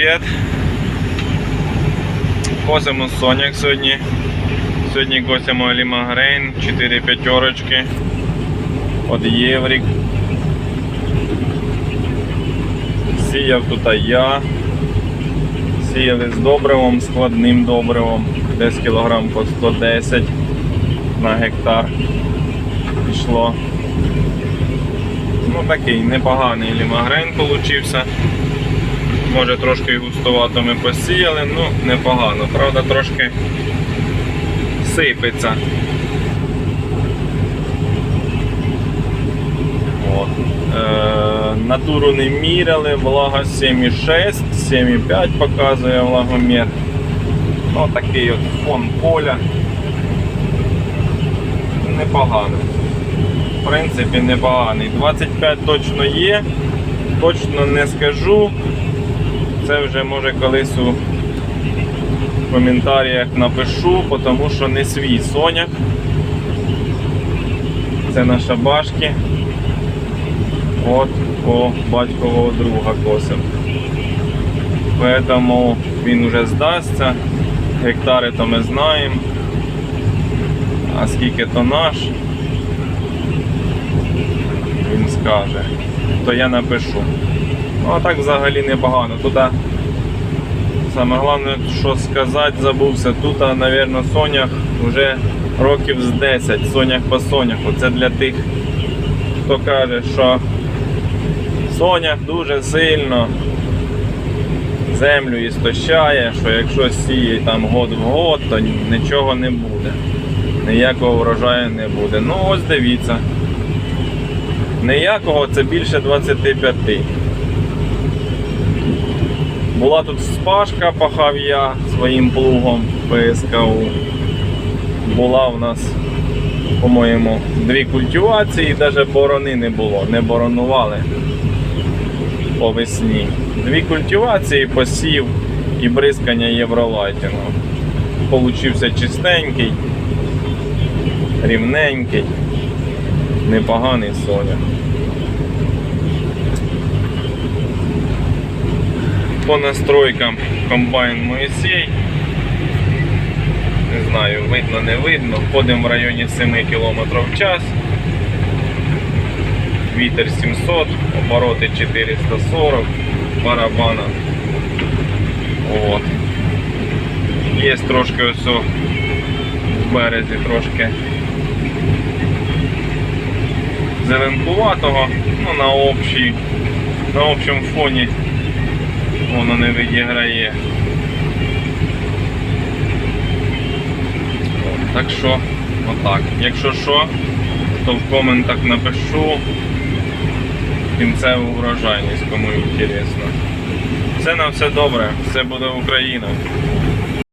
привіт! Косимо соняк сьогодні. Сьогодні косимо Лімагрейн, 4 п'ятерочки. От Єврік. Сіяв тут я. Сіяли з добривом, складним добривом. Десь кілограм по 110 на гектар пішло. Ну такий непоганий лімагрейн получився. Може трошки густовато ми посіяли, ну непогано. Правда, трошки сипеться. Е, натуру не міряли, влага 7,6, 7,5 показує влагомір. Ну, такий от фон поля. Непогано. В принципі, непоганий. 25 точно є, точно не скажу. Це вже може колись у коментарях напишу, тому що не свій соняк. Це на шабашки. От по батькового друга косим. Поэтому він вже здасться. Гектари то ми знаємо. А скільки то наш, він скаже, то я напишу. Ну а так взагалі непогано. Тут саме головне, що сказати, забувся. Тут, мабуть, сонях вже років з 10, сонях по соняху. Це для тих, хто каже, що сонях дуже сильно землю істощає, що якщо сіє там год в год, то нічого не буде. Ніякого врожаю не буде. Ну ось дивіться. Ніякого це більше 25. Була тут спашка, пахав я своїм плугом ПСКУ. Була в нас, по-моєму, дві культивації, навіть борони не було, не боронували по весні. Дві культивації, посів і бризкання євролайтінгу. Получився чистенький, рівненький, непоганий соня. По настройкам комбайн Моїсей. Не знаю, видно, не видно. Ходимо в районі 7 км в час. Вітер 700, обороти 440, барабана. От. Є трошки ось в березі трошки зеленкуватого, ну на общій, на общому фоні воно не відіграє. Так що, отак. Якщо що, то в коментах напишу кінцеву врожайність, кому інтересно. Все на все добре, все буде Україна.